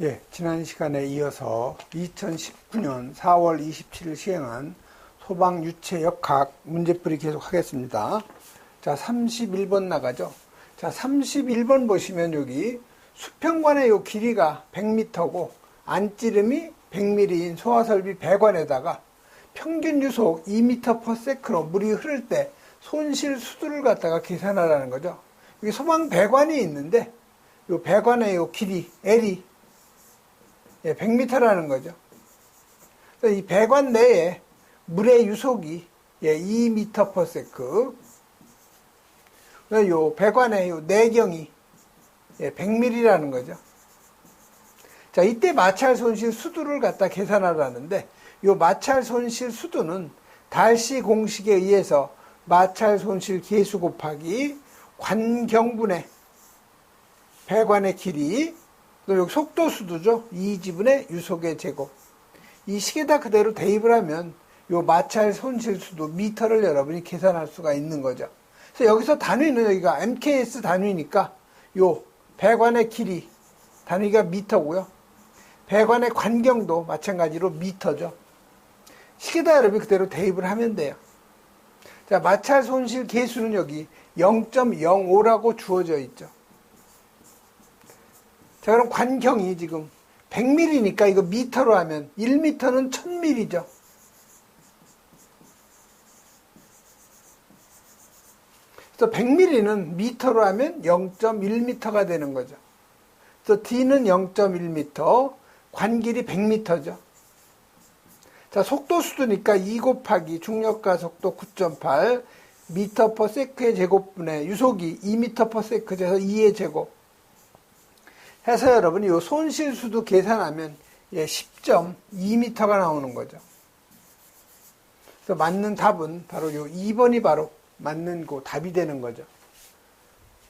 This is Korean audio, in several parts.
예, 지난 시간에 이어서 2019년 4월 27일 시행한 소방 유체 역학 문제풀이 계속 하겠습니다. 자, 31번 나가죠. 자, 31번 보시면 여기 수평관의 요 길이가 100m고 안찌름이 100mm인 소화설비 배관에다가 평균 유속 2m/s로 물이 흐를 때 손실 수두를 갖다가 계산하라는 거죠. 여기 소방 배관이 있는데 요 배관의 요 길이 L이 예, 100m라는 거죠. 이 배관 내에 물의 유속이 예, 2m/s. 요 배관의 요 내경이 예, 100mm라는 거죠. 자, 이때 마찰 손실 수두를 갖다 계산하라는데 요 마찰 손실 수두는 달시 공식에 의해서 마찰 손실 계수 곱하기 관경분의 배관의 길이 또 여기 속도 수두죠. 이 지분의 유속의 제곱. 이 식에다 그대로 대입을 하면 요 마찰 손실 수도 미터를 여러분이 계산할 수가 있는 거죠. 그래서 여기서 단위는 여기가 MKS 단위니까 요 배관의 길이 단위가 미터고요. 배관의 관경도 마찬가지로 미터죠. 식에다 여러분이 그대로 대입을 하면 돼요. 자, 마찰 손실 계수는 여기 0.05라고 주어져 있죠. 자, 그럼 관경이 지금 100mm니까 이거 미터로 하면 1미터는 1000mm죠. 그래서 100mm는 미터로 하면 0.1m가 되는 거죠. 그래서 D는 0.1m, 관길이 100m죠. 자, 속도 수두니까 2 곱하기 중력가 속도 9.8 미터 퍼 세크의 제곱분의 유속이 2미터 퍼 세크 에서 2의 제곱 해서 여러분이 이 손실수도 계산하면 예, 10.2m가 나오는 거죠. 그래서 맞는 답은 바로 요 2번이 바로 맞는 그 답이 되는 거죠.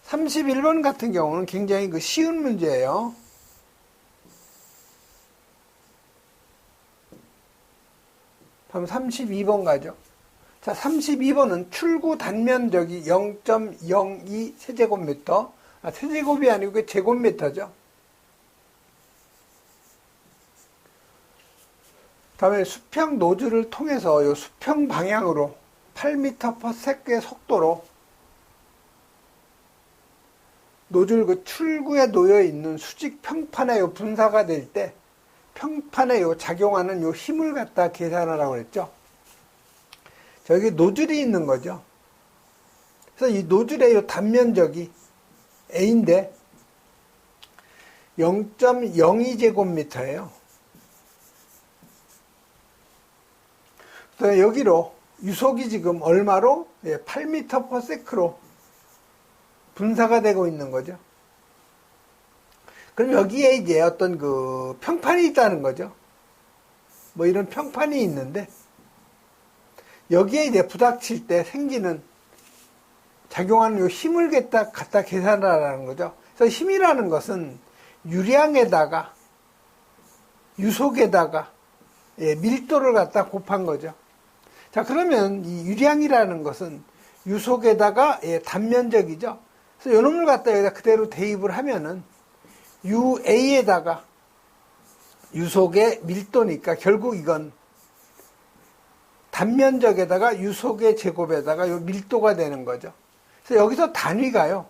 31번 같은 경우는 굉장히 그 쉬운 문제예요. 다음 32번 가죠. 자, 32번은 출구 단면적이 0.02 세제곱미터, 아, 세제곱이 아니고 그 제곱미터죠. 다음에 수평 노즐을 통해서 이 수평 방향으로 8m/s의 속도로 노즐 그 출구에 놓여 있는 수직 평판에 요 분사가 될 때 평판에 요 작용하는 요 힘을 갖다 계산하라고 그랬죠. 저기 노즐이 있는 거죠. 그래서 이 노즐의 요 단면적이 A인데 0.02제곱미터예요. 여기로 유속이 지금 얼마로? 예, 8m per sec로 분사가 되고 있는 거죠. 그럼 여기에 이제 어떤 그 평판이 있다는 거죠. 뭐 이런 평판이 있는데 여기에 이제 부닥칠 때 생기는 작용하는 요 힘을 갖다, 갖다 계산하라는 거죠. 그래서 힘이라는 것은 유량에다가 유속에다가 예, 밀도를 갖다 곱한 거죠. 자, 그러면 이 유량이라는 것은 유속에다가 예, 단면적이죠. 그래서 요놈을 갖다 여기다 그대로 대입을 하면은 UA에다가 유속의 밀도니까 결국 이건 단면적에다가 유속의 제곱에다가 요 밀도가 되는 거죠. 그래서 여기서 단위가요.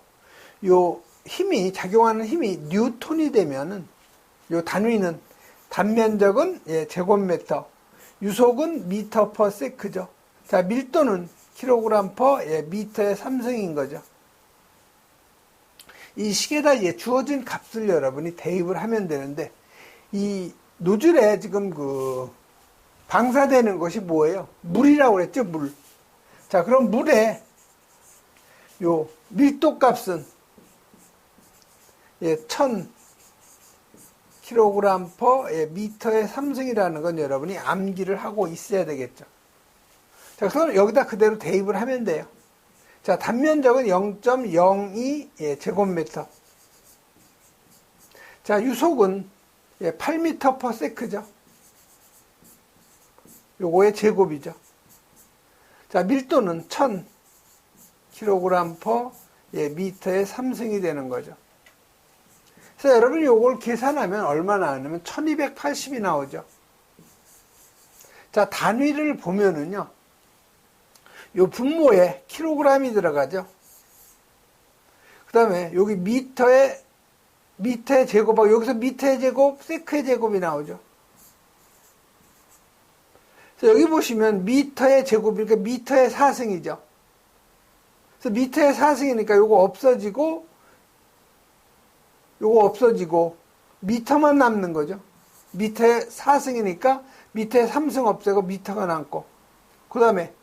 요 힘이 작용하는 힘이 뉴톤이 되면은 요 단위는 단면적은 예, 제곱미터, 유속은 미터 퍼 세크죠. 자, 밀도는 킬로그램 퍼 예, 미터의 3승인 거죠. 이 식에다 이제 주어진 값을 여러분이 대입을 하면 되는데 이 노즐에 지금 그 방사되는 것이 뭐예요? 물이라고 그랬죠, 물. 자, 그럼 물에 요 밀도 값은 예, 1000 킬로그램 퍼 예, 미터의 삼승이라는 건 여러분이 암기를 하고 있어야 되겠죠. 자, 그럼 여기다 그대로 대입을 하면 돼요. 자, 단면적은 0.02 예, 제곱미터. 자, 유속은 예, 8미터 퍼 세크죠. 요거의 제곱이죠. 자, 밀도는 1000 킬로그램 퍼 예, 미터의 삼승이 되는 거죠. 그래서 여러분 요걸 계산하면 얼마 나오냐면 1280이 나오죠. 자, 단위를 보면은요. 요 분모에 킬로그램이 들어가죠. 그 다음에 여기 미터에 미터의 제곱하고 여기서 미터의 제곱, 세크의 제곱이 나오죠. 그래서 여기 보시면 미터의 제곱이니까 미터의 4승이죠. 그래서 미터의 4승이니까 요거 없어지고 요거 없어지고 미터만 남는 거죠. 미터의 4승이니까 미터의 3승 없애고 미터가 남고 그 다음에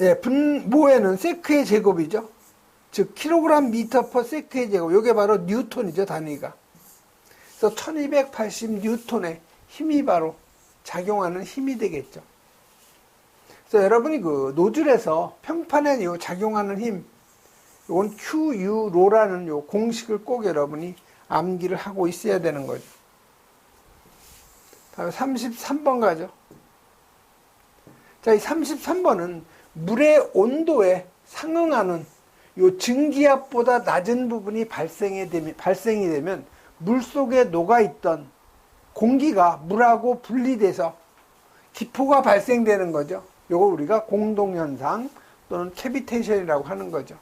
예, 분모에는 세크의 제곱이죠. 즉 킬로그램 미터 퍼 세크의 제곱. 이게 바로 뉴턴이죠, 단위가. 그래서 1280 뉴턴의 힘이 바로 작용하는 힘이 되겠죠. 그래서 여러분이 그 노즐에서 평판에 요 작용하는 힘, 이건 QU로라는 요 공식을 꼭 여러분이 암기를 하고 있어야 되는 거죠. 다음에 33번 가죠. 자, 이 33번은 물의 온도에 상응하는 요 증기압보다 낮은 부분이 발생이 되면, 발생이 되면 물 속에 녹아 있던 공기가 물하고 분리돼서 기포가 발생되는 거죠. 요거 우리가 공동현상 또는 캐비테이션이라고 하는 거죠.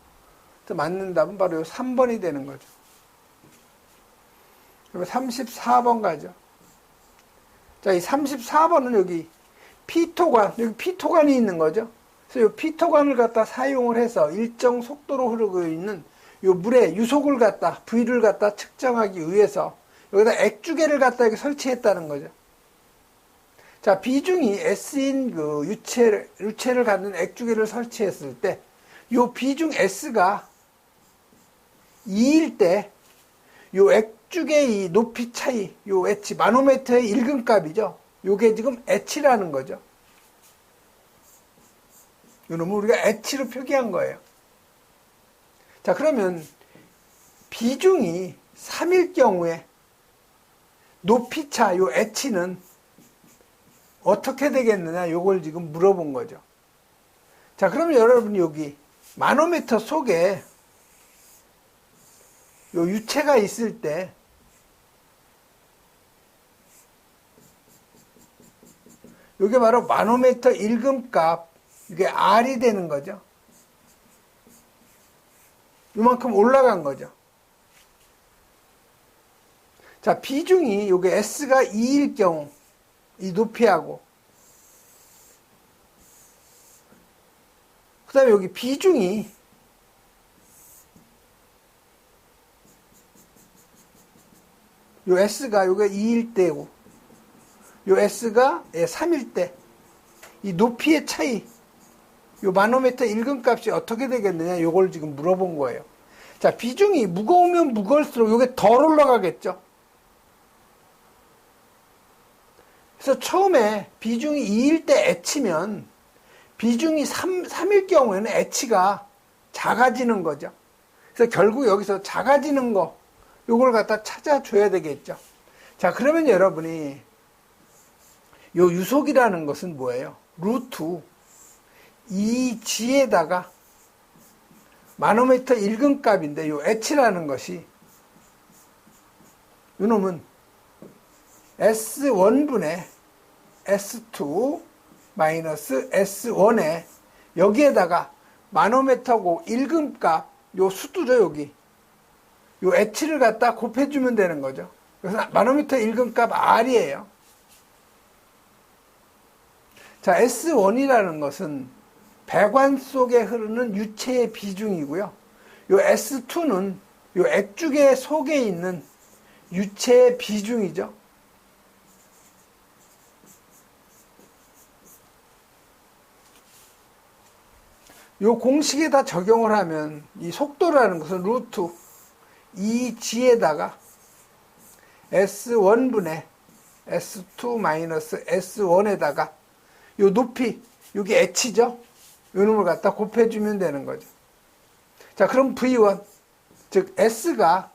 그래서 맞는 답은 바로 요 3번이 되는 거죠. 그러면 34번 가죠. 자, 이 34번은 여기 피토관, 여기 피토관이 있는 거죠. 그래서 이 피토관을 갖다 사용을 해서 일정 속도로 흐르고 있는 이 물의 유속을 갖다, 부위를 갖다 측정하기 위해서 여기다 액주계를 갖다 이렇게 설치했다는 거죠. 자, 비중이 S인 그 유체를, 유체를 갖는 액주계를 설치했을 때, 요 비중 S가 2일 때, 요 액주계의 높이 차이, 요 H, 마노메터의 일근값이죠. 요게 지금 H라는 거죠. 요놈을 우리가 H로 표기한 거예요. 자, 그러면 비중이 3일 경우에 높이 차, 요 H는 어떻게 되겠느냐, 요걸 지금 물어본 거죠. 자, 그러면 여러분 여기 마노미터 속에 요 유체가 있을 때 요게 바로 마노미터 일금값 이게 R이 되는 거죠. 이만큼 올라간 거죠. 자, 비중이 요게 S가 2일 경우 이 높이하고 그 다음에 여기 비중이 요 S가 요게 2일 때고 요 S가 3일 예, 때이 높이의 차이 요 마노메터 일근값이 어떻게 되겠느냐 요걸 지금 물어본 거예요. 자, 비중이 무거우면 무거울수록 요게 덜 올라가겠죠. 그래서 처음에 비중이 2일 때 H면 비중이 3, 3일 경우에는 H가 작아지는 거죠. 그래서 결국 여기서 작아지는 거 요걸 갖다 찾아줘야 되겠죠. 자, 그러면 여러분이 요 유속이라는 것은 뭐예요? 루트 이 G에다가 마노미터 일근값인데 요 H라는 것이 요놈은 S1분의 S2 마이너스 S1에 여기에다가 마노메터고 일근값 요 수두죠 여기 요 H를 갖다 곱해주면 되는 거죠 그래서 마노미터 일근값 R이에요 자 S1이라는 것은 배관 속에 흐르는 유체의 비중이고요. 요 S2는 요 액주계 속에 있는 유체의 비중이죠. 요 공식에다 적용을 하면 이 속도라는 것은 루트 2g에다가 S1분의 S2 S1에다가 요 높이 여기 h죠. 요 놈을 갖다 곱해주면 되는 거죠. 자, 그럼 V1, 즉 S가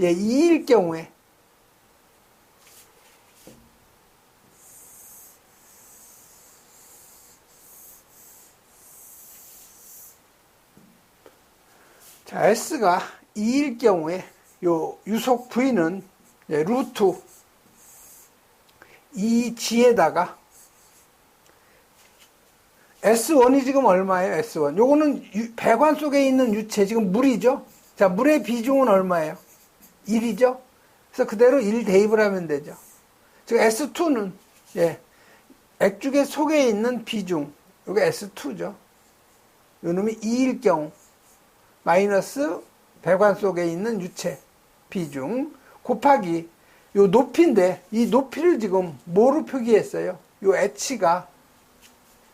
예, 2일 경우에 자, S가 2일 경우에 요 유속 예, 루트 2G에다가 S1이 지금 얼마예요? S1. 요거는 유- 배관 속에 있는 유체 지금 물이죠? 자, 물의 비중은 얼마예요? 1이죠? 그래서 그대로 1 대입을 하면 되죠. 즉 S2는 예. 액주계 속에 있는 비중 요게 S2죠. 요 놈이 2일 경우 마이너스 배관 속에 있는 유체 비중 곱하기 요 높이인데 이 높이를 지금 뭐로 표기했어요? 요 h가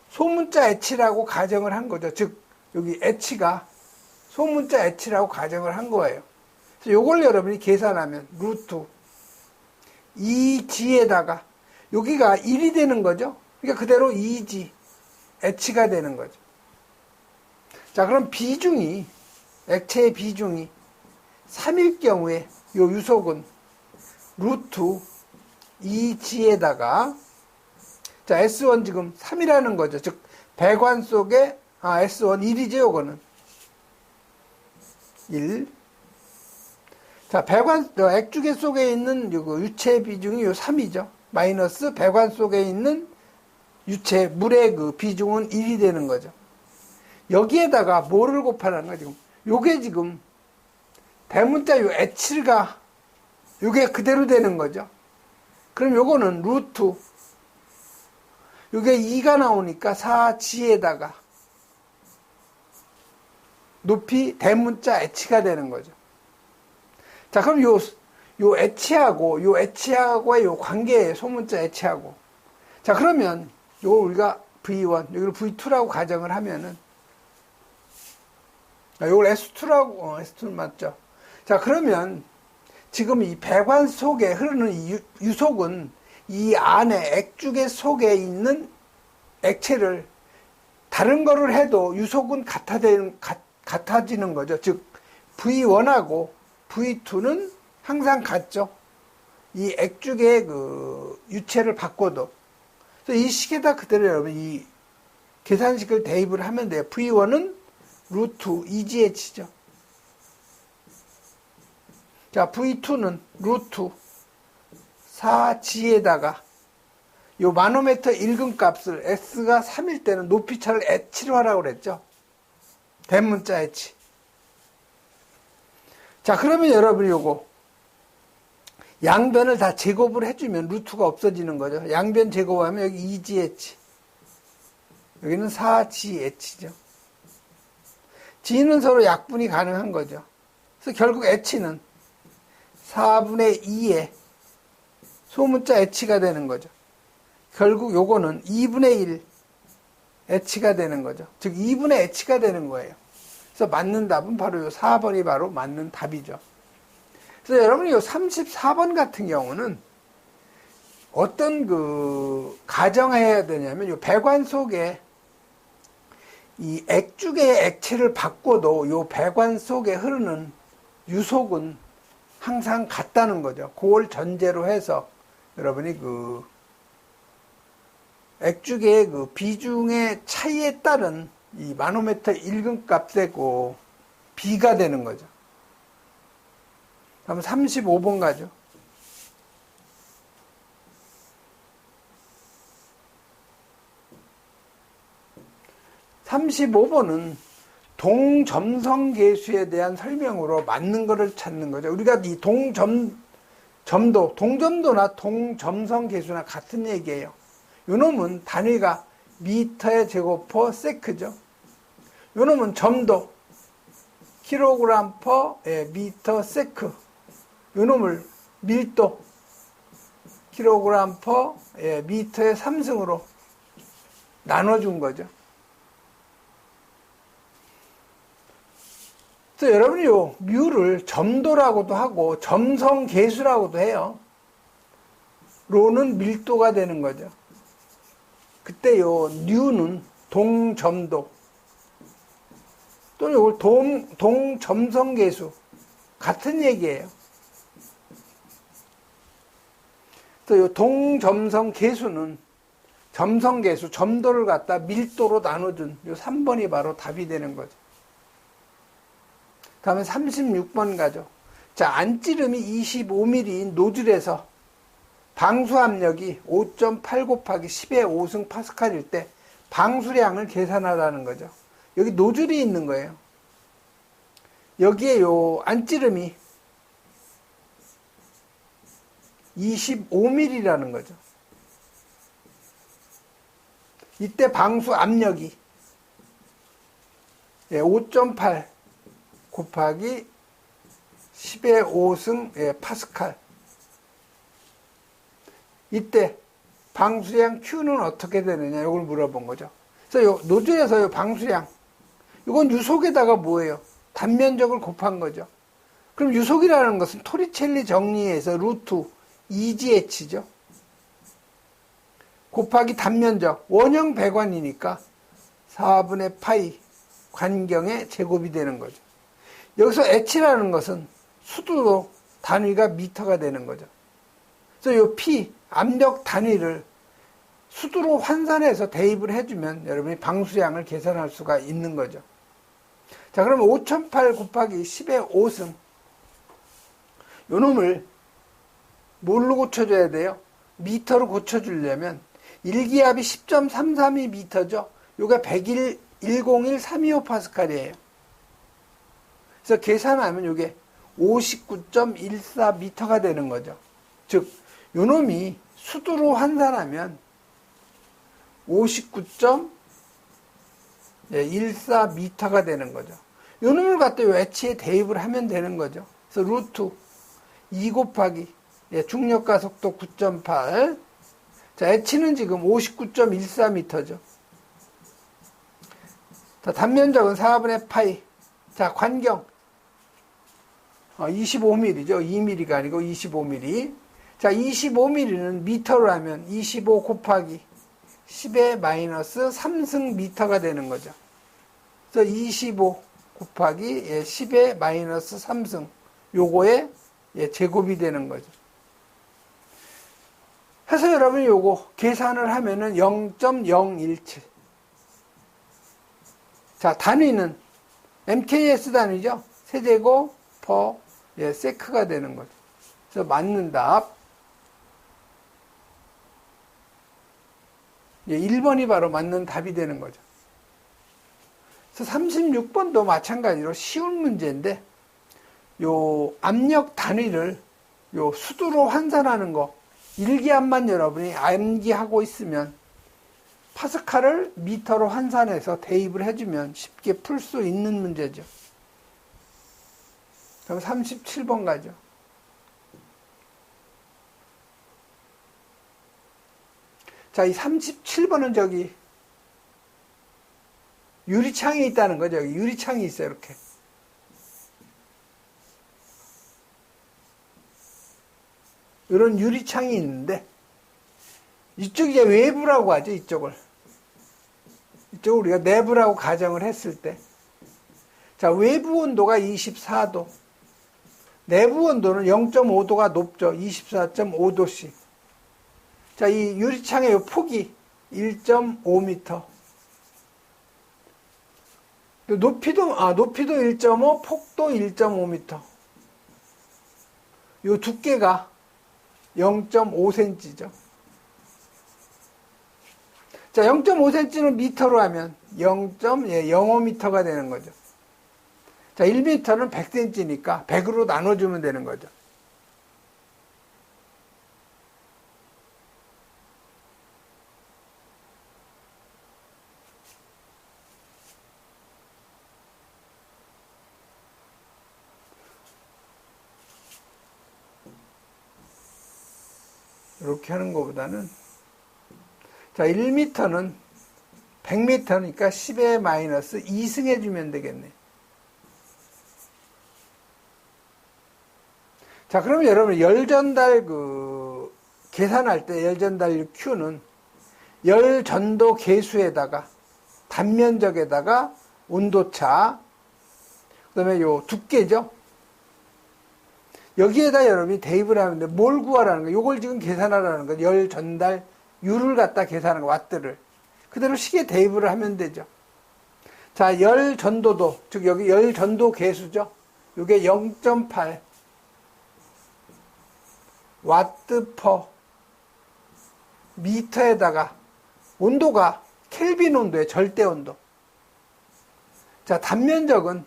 소문자 h라고 가정을 한 거죠. 즉 여기 h가 소문자 h라고 가정을 한 거예요. 그래서 요걸 여러분이 계산하면 루트 2g에다가 여기가 1이 되는 거죠. 그러니까 그대로 2g h가 되는 거죠. 자, 그럼 비중이 액체의 비중이 3일 경우에 요 유속은 루트 2g에다가 자, S1 지금 3이라는 거죠. 즉 배관 속에 아, S1 1이죠, 요거는. 1. 자, 배관 어, 액주계 속에 있는 요 유체 비중이 요 3이죠. 마이너스 배관 속에 있는 유체 물의 그 비중은 1이 되는 거죠. 여기에다가 뭐를 곱하라는 거야, 지금. 요게 지금 대문자 요 h가 요게 그대로 되는 거죠. 그럼 요거는 루트 요게 2가 나오니까 4g에다가 높이 대문자 h가 되는 거죠. 자, 그럼 요, 요 h하고, 요 h하고의 요 관계, 소문자 h하고. 자, 그러면 요 우리가 v1, 여기를 v2라고 가정을 하면은, 아, 요걸 s2라고, 어, s2는 맞죠. 자, 그러면 지금 이 배관 속에 흐르는 이 유, 유속은 이 안에 액주계 속에 있는 액체를 다른 거를 해도 유속은 같아지는, 같아지는 거죠. 즉, V1하고 V2는 항상 같죠. 이 액죽의 그 유체를 바꿔도. 그래서 이 식에다 그대로 여러분 이 계산식을 대입을 하면 돼요. V1은 루트 2GH죠. 자, V2는 루트 4G에다가 요 마노메터 일근 값을 S가 3일 때는 높이차를 H로 하라고 그랬죠. 대문자 H. 자, 그러면 여러분이 요거 양변을 다 제곱을 해주면 루트가 없어지는 거죠. 양변 제곱하면 여기 2GH. 여기는 4GH죠. G는 서로 약분이 가능한 거죠. 그래서 결국 H는 4분의 2의 소문자 H가 되는 거죠. 결국 요거는 2분의 1 H가 되는 거죠. 즉 2분의 H가 되는 거예요. 그래서 맞는 답은 바로 요 4번이 바로 맞는 답이죠. 그래서 여러분이 요 34번 같은 경우는 어떤 그 가정해야 되냐면 요 배관 속에 이 액죽의 액체를 바꿔도 요 배관 속에 흐르는 유속은 항상 같다는 거죠. 그걸 전제로 해서 여러분이 그 액죽의 그 비중의 차이에 따른 이 마노메터 일근 값의 그 비가 되는 거죠. 그럼 35번 가죠. 3 5 번은 동점성 계수에 대한 설명으로 맞는 것을 찾는 거죠. 우리가 이 동점 점도, 동점도나 동점성 계수나 같은 얘기예요. 요놈은 단위가 미터의 제곱퍼 세크죠. 요놈은 점도, 킬로그램 퍼 예, 미터 세크. 요놈을 밀도, 킬로그램 퍼 예, 미터의 3승으로 나눠준 거죠. 그래서 여러분이 요 뮤를 점도라고도 하고 점성 계수라고도 해요. 로는 밀도가 되는 거죠. 그때 요 뉴는 동점도 또는 요걸 동, 동점성 계수 같은 얘기예요. 또요 동점성 계수는 점성 계수, 점도를 갖다 밀도로 나눠준 요 3번이 바로 답이 되는 거죠. 다음에 36번 가죠. 자, 안찌름이 25mm인 노즐에서 방수 압력이 5.8 곱하기 10의 5승 파스칼일 때 방수량을 계산하라는 거죠. 여기 노즐이 있는 거예요. 여기에 요 안찌름이 25mm라는 거죠. 이때 방수 압력이 5.8 예, 곱하기 10의 5승 예, 파스칼. 이때 방수량 Q는 어떻게 되느냐 이걸 물어본 거죠. 그래서 요 노즐에서 요 방수량 이건 유속에다가 뭐예요? 단면적을 곱한 거죠. 그럼 유속이라는 것은 토리첼리 정리에서 루트 2GH죠. 곱하기 단면적 원형 배관이니까 4분의 파이 관경의 제곱이 되는 거죠. 여기서 H라는 것은 수두로 단위가 미터가 되는 거죠. 그래서 이 P 압력 단위를 수두로 환산해서 대입을 해주면 여러분이 방수량을 계산할 수가 있는 거죠. 자, 그러면 5008 곱하기 10의 5승. 요 놈을 뭘로 고쳐줘야 돼요? 미터로 고쳐주려면 일기압이 10.332 미터죠. 요게 101, 101325 파스칼이에요. 그래서 계산하면 요게 59.14 미터가 되는 거죠. 즉, 요 놈이 수두로 환산하면 59.14 미터가 되는 거죠. 요 놈을 갖다 요 H에 대입을 하면 되는 거죠. 그래서 루트 2 곱하기 예, 중력가 속도 9.8. 자, H는 지금 59.14m죠. 자, 단면적은 4분의 파이. 자, 관경. 어, 25mm죠. 2mm가 아니고 25mm. 자, 25mm는 미터로 하면 25 곱하기 10의 마이너스 3승 미터가 되는 거죠. 그래서 25 곱하기 10의 예, 마이너스 3승. 요거에 예, 제곱이 되는 거죠. 해서 여러분 요거 계산을 하면은 0.017. 자, 단위는 MKS 단위죠. 세제곱 퍼 예, 세크가 되는 거죠. 그래서 맞는 답. 예, 1번이 바로 맞는 답이 되는 거죠. 그래서 36번도 마찬가지로 쉬운 문제인데 요 압력 단위를 요 수두로 환산하는 거 일기압만 여러분이 암기하고 있으면 파스칼을 미터로 환산해서 대입을 해주면 쉽게 풀 수 있는 문제죠. 그럼 37번 가죠. 자, 이 37번은 저기 유리창이 있다는 거죠. 유리창이 있어요, 이렇게. 이런 유리창이 있는데 이쪽이 이제 외부라고 하죠. 이쪽을. 이쪽을 우리가 내부라고 가정을 했을 때. 자, 외부 온도가 24도. 내부 온도는 0.5도가 높죠. 24.5도씩. 자, 이 유리창의 폭이 1.5m. 높이도, 아, 높이도 1.5, 폭도 1.5m. 요 두께가 0.5cm죠. 자, 0.5cm는 미터로 하면 0.05m가 되는 거죠. 자, 1m는 100cm니까 100으로 나눠주면 되는 거죠. 이렇게 하는 것보다는 자 1m는 100m니까 10의 마이너스 2승 해주면 되겠네. 자 그러면 여러분 열전달 그 계산할 때 열전달 Q는 열전도 계수에다가 단면적에다가 온도차 그 다음에 요 두께죠 여기에다 여러분이 대입을 하는데 뭘 구하라는 거예요? 이걸 지금 계산하라는 거예요. 열 전달 유를 갖다 계산하는 거 왓트를. 그대로 시계 대입을 하면 되죠. 자, 열 전도도, 즉 여기 열 전도 계수죠. 이게 0.8 와트 퍼 미터에다가 온도가 켈빈 온도의 절대 온도. 자, 단면적은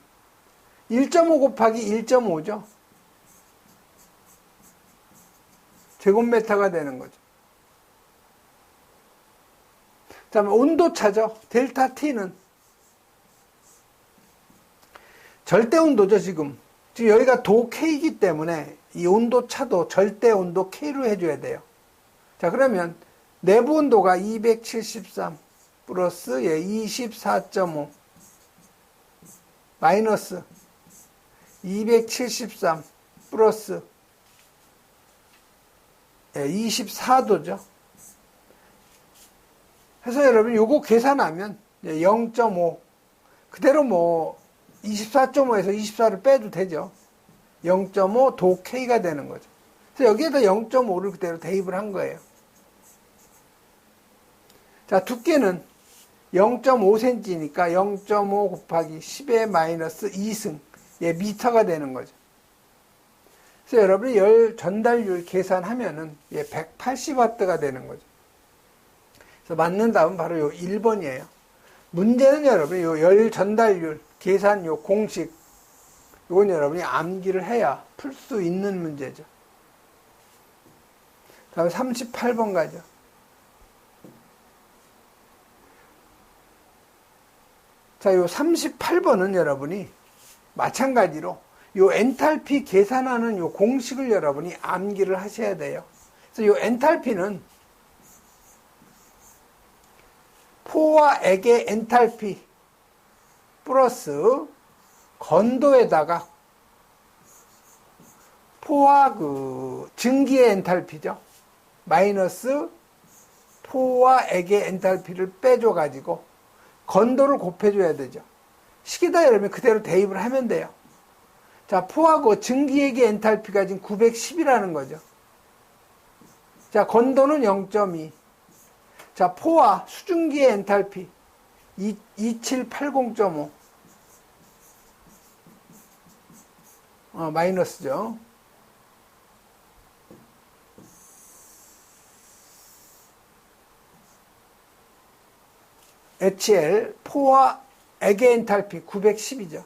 1.5 곱하기 1.5죠. 제곱미터가 되는 거죠. 자, 온도 차죠. 델타 T는 절대 온도죠, 지금. 지금 여기가 도 K이기 때문에 이 온도 차도 절대 온도 K로 해줘야 돼요. 자, 그러면 내부 온도가 273 플러스 예, 24.5 마이너스 273 플러스 예, 24도죠. 해서 여러분 요거 계산하면 0.5 그대로 뭐 24.5에서 24를 빼도 되죠. 0.5 도 K가 되는 거죠. 그래서 여기에다 0.5를 그대로 대입을 한 거예요. 자, 두께는 0.5cm니까 0.5 곱하기 10의 마이너스 2승, 예, 미터가 되는 거죠. 그래서 여러분이 열 전달률 계산하면은 예, 180W가 되는 거죠. 그래서 맞는 답은 바로 요 1번이에요. 문제는 여러분이 요 열 전달률 계산 요 공식 이건 여러분이 암기를 해야 풀 수 있는 문제죠. 다음 38번 가죠. 자, 요 38번은 여러분이 마찬가지로 요 엔탈피 계산하는 요 공식을 여러분이 암기를 하셔야 돼요. 그래서 요 엔탈피는 포와 액의 엔탈피 플러스 건도에다가 포와 그 증기의 엔탈피죠. 마이너스 포와 액의 엔탈피를 빼줘 가지고 건도를 곱해줘야 되죠. 식에다 여러분 그대로 대입을 하면 돼요. 자, 포하고 증기액의 엔탈피가 지금 910이라는 거죠. 자, 건도는 0.2. 자, 포와 수증기의 엔탈피 2780.5. 어, 마이너스죠. HL 포와 액의 엔탈피 910이죠.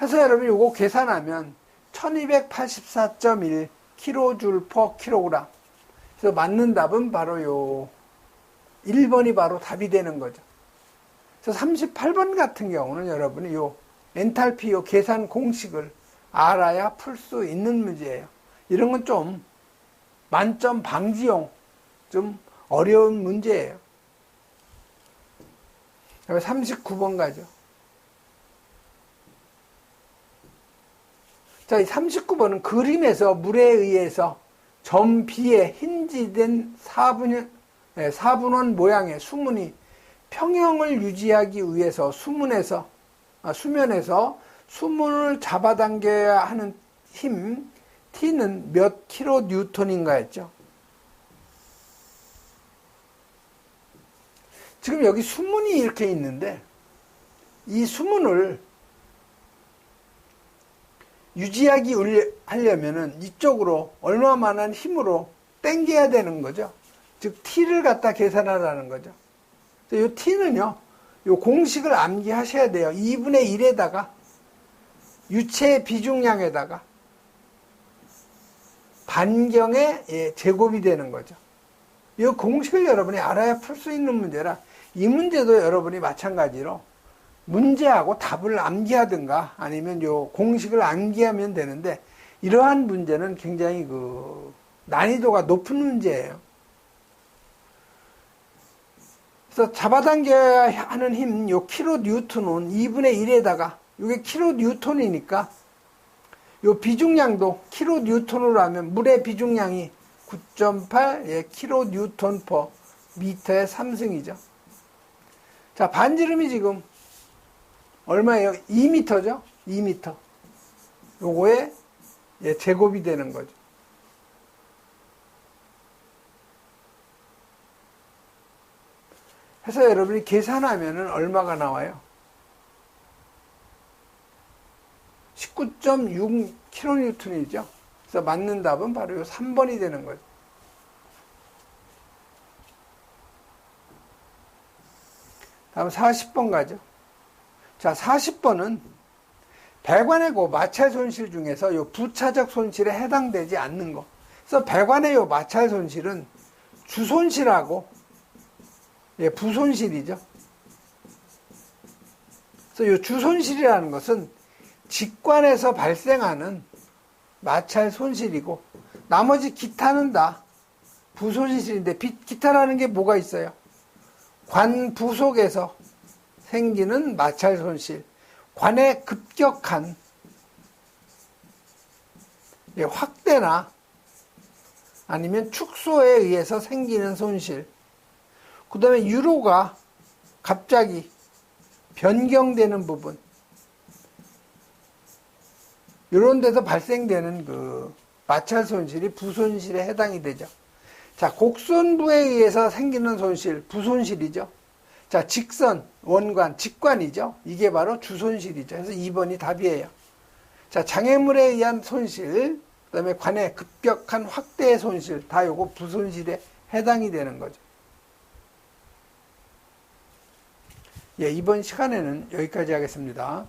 해서 여러분 이거 계산하면 1284.1 kJ per kg. 그래서 맞는 답은 바로 요 1번이 바로 답이 되는 거죠. 그래서 38번 같은 경우는 여러분이 요 엔탈피 요 계산 공식을 알아야 풀 수 있는 문제예요. 이런 건 좀 만점 방지용 좀 어려운 문제예요. 39번 가죠. 자, 이 39번은 그림에서 물에 의해서 점 B에 힌지된 4분원, 4분원 모양의 수문이 평형을 유지하기 위해서 수문에서, 아, 수면에서 수문을 잡아당겨야 하는 힘, T는 몇 킬로 뉴턴인가 했죠. 지금 여기 수문이 이렇게 있는데 이 수문을 유지하기 하려면은 이쪽으로 얼마만한 힘으로 당겨야 되는 거죠. 즉 t를 갖다 계산하라는 거죠. 이 t는요. 이 공식을 암기하셔야 돼요. 2분의 1에다가 유체 비중량에다가 반경의 예, 제곱이 되는 거죠. 이 공식을 여러분이 알아야 풀 수 있는 문제라 이 문제도 여러분이 마찬가지로 문제하고 답을 암기하든가 아니면 요 공식을 암기하면 되는데 이러한 문제는 굉장히 그 난이도가 높은 문제예요. 그래서 잡아당겨야 하는 힘, 요 킬로 뉴턴은 2분의 1에다가 이게 킬로 뉴턴이니까 요 비중량도 킬로 뉴턴으로 하면 물의 비중량이 9.8 예, 킬로 뉴턴 퍼 미터의 3승이죠. 자, 반지름이 지금 얼마예요? 2m죠? 2m. 요거에 예, 제곱이 되는 거죠. 해서 여러분이 계산하면은 얼마가 나와요? 19.6kN이죠. 그래서 맞는 답은 바로 요 3번이 되는 거죠. 다음 40번 가죠. 자, 40번은 배관의 고 마찰 손실 중에서 요 부차적 손실에 해당되지 않는 거. 그래서 배관의 요 마찰 손실은 주손실하고 예, 부손실이죠. 그래서 요 주손실이라는 것은 직관에서 발생하는 마찰 손실이고 나머지 기타는 다 부손실인데 비- 기타라는 게 뭐가 있어요? 관 부 속에서 생기는 마찰 손실, 관의 급격한 예, 확대나 아니면 축소에 의해서 생기는 손실, 그 다음에 유로가 갑자기 변경되는 부분, 이런 데서 발생되는 그 마찰 손실이 부손실에 해당이 되죠. 자, 곡선부에 의해서 생기는 손실, 부손실이죠. 자, 직선, 원관, 직관이죠. 이게 바로 주손실이죠. 그래서 2번이 답이에요. 자, 장애물에 의한 손실, 그 다음에 관의 급격한 확대의 손실, 다 요거 부손실에 해당이 되는 거죠. 예, 이번 시간에는 여기까지 하겠습니다.